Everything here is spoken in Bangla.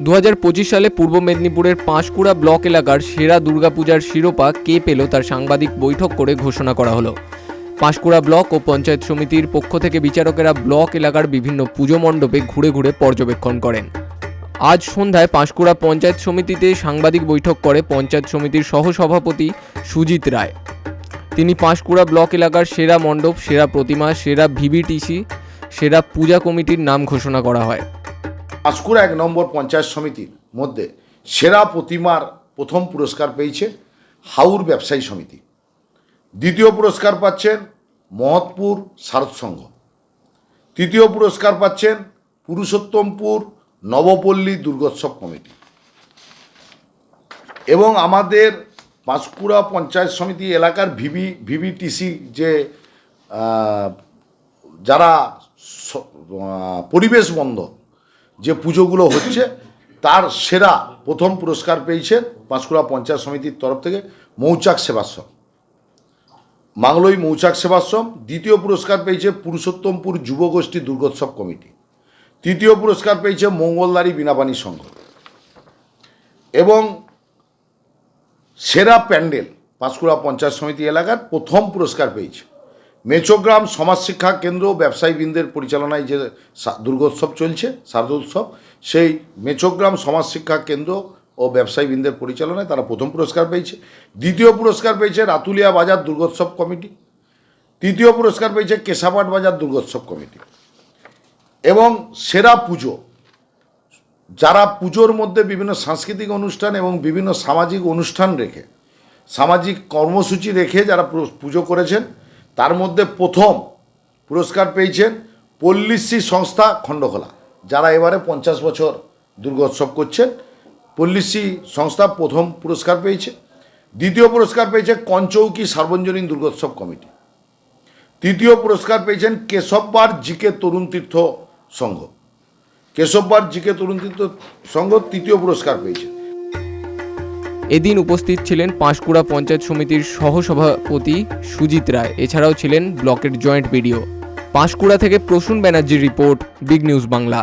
দু হাজার পঁচিশ সালে পূর্ব মেদিনীপুরের পাঁশকুড়া ব্লক এলাকার সেরা দুর্গাপূজার শিরোপা কে পেল তার সাংবাদিক বৈঠক করে ঘোষণা করা হলো। পাঁশকুড়া ব্লক ও পঞ্চায়েত সমিতির পক্ষ থেকে বিচারকেরা ব্লক এলাকার বিভিন্ন পুজো মণ্ডপে ঘুরে ঘুরে পর্যবেক্ষণ করেন। আজ সন্ধ্যায় পাঁশকুড়া পঞ্চায়েত সমিতিতে সাংবাদিক বৈঠক করে পঞ্চায়েত সমিতির সহসভাপতি সুজিত রায়। তিনি পাঁশকুড়া ব্লক এলাকার সেরা মণ্ডপ, সেরা প্রতিমা, সেরা ভিভিটিসি, সেরা পূজা কমিটির নাম ঘোষণা করা হয়। পাঁশকুড়া এক নম্বর পঞ্চায়েত সমিতির মধ্যে সেরা প্রতিমার প্রথম পুরস্কার পেয়েছে হাউর ব্যবসায়ী সমিতি। দ্বিতীয় পুরস্কার পাচ্ছেন মহৎপুর শারদ সংঘ। তৃতীয় পুরস্কার পাচ্ছেন পুরুষোত্তমপুর নবপল্লী দুর্গোৎসব কমিটি। এবং আমাদের পাঁশকুড়া পঞ্চায়েত সমিতি এলাকার ভিভি ভিভিটিসি যে যারা পরিবেশ বন্ধ যে পুজোগুলো হচ্ছে, তার সেরা প্রথম পুরস্কার পেয়েছে পাঁশকুড়া পঞ্চায়েত সমিতির তরফ থেকে মৌচাক সেবাশ্রম। মাংলই মৌচাক সেবাশ্রম, দ্বিতীয় পুরস্কার পেয়েছে পুরুষোত্তমপুর যুবগোষ্ঠী দুর্গোৎসব কমিটি। তৃতীয় পুরস্কার পেয়েছে মঙ্গলদারি বিনাপানি সংঘ। এবং সেরা প্যান্ডেল পাঁশকুড়া পঞ্চায়েত সমিতি এলাকার প্রথম পুরস্কার পেয়েছে মেচোগ্রাম সমাজ শিক্ষা কেন্দ্র ব্যবসায়ীবৃন্দের পরিচালনায় যে দুর্গোৎসব চলছে শারদোৎসব সেই মেচোগ্রাম সমাজ শিক্ষা কেন্দ্র ও ব্যবসায়ীবৃন্দের পরিচালনায় তারা প্রথম পুরস্কার পেয়েছে। দ্বিতীয় পুরস্কার পেয়েছে রাতুলিয়া বাজার দুর্গোৎসব কমিটি। তৃতীয় পুরস্কার পেয়েছে কেশাপাট বাজার দুর্গোৎসব কমিটি। এবং সেরা পুজো, যারা পুজোর মধ্যে বিভিন্ন সাংস্কৃতিক অনুষ্ঠান এবং বিভিন্ন সামাজিক অনুষ্ঠান রেখে, সামাজিক কর্মসূচি রেখে যারা পুজো করেছেন তার মধ্যে প্রথম পুরস্কার পেয়েছেন পল্লীশ্রী সংস্থা খণ্ডখোলা, যারা এবারে পঞ্চাশ বছর দুর্গোৎসব করছেন। পল্লীশ্রী সংস্থা প্রথম পুরস্কার পেয়েছে। দ্বিতীয় পুরস্কার পেয়েছে কঞ্চৌকি সার্বজনীন দুর্গোৎসব কমিটি। তৃতীয় পুরস্কার পেয়েছেন কেশববার জিকে তরুণ তীর্থ সংঘ। কেশববার জিকে তরুণ তীর্থ সংঘ তৃতীয় পুরস্কার পেয়েছে। এদিন উপস্থিত ছিলেন পাঁশকুড়া পঞ্চায়েত সমিতির সহসভাপতি সুজিত রায়, এছাড়াও ছিলেন ব্লকের জয়েন্ট বিডিও। পাঁশকুড়া থেকে প্রসূন ব্যানার্জির রিপোর্ট, বিগ নিউজ বাংলা।